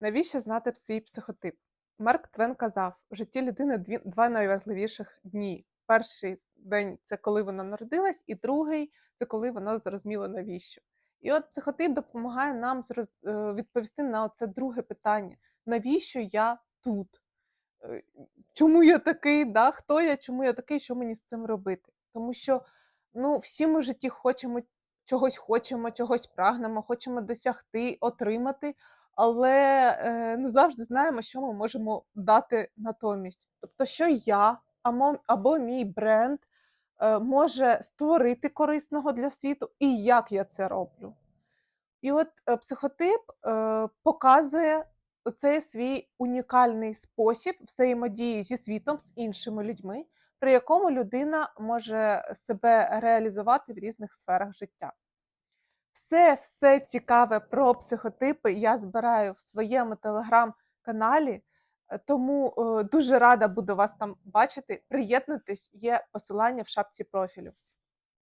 Навіщо знати свій психотип? Марк Твен казав: в житті людини дві, два найважливіших дні. Перший день це коли вона народилась, і другий це коли вона зрозуміла навіщо. І от психотип допомагає нам е, відповісти на це друге питання: навіщо я тут? Е, Чому я такий? Да? Хто я? Чому я такий? Що мені з цим робити? Тому що ну, всі ми в житті хочемо чогось хочемо, чогось прагнемо, хочемо досягти, отримати, але е, не завжди знаємо, що ми можемо дати натомість. Тобто, що я або, мій бренд е, може створити корисного для світу, і як я це роблю. І от е, психотип показує цей свій унікальний спосіб взаємодії зі світом, з іншими людьми, при якому людина може себе реалізувати в різних сферах життя. Все, все цікаве про психотипи я збираю в своєму телеграм-каналі, е, тому е, дуже рада буду вас там бачити. Приєднуйтесь, є посилання в шапці профілю.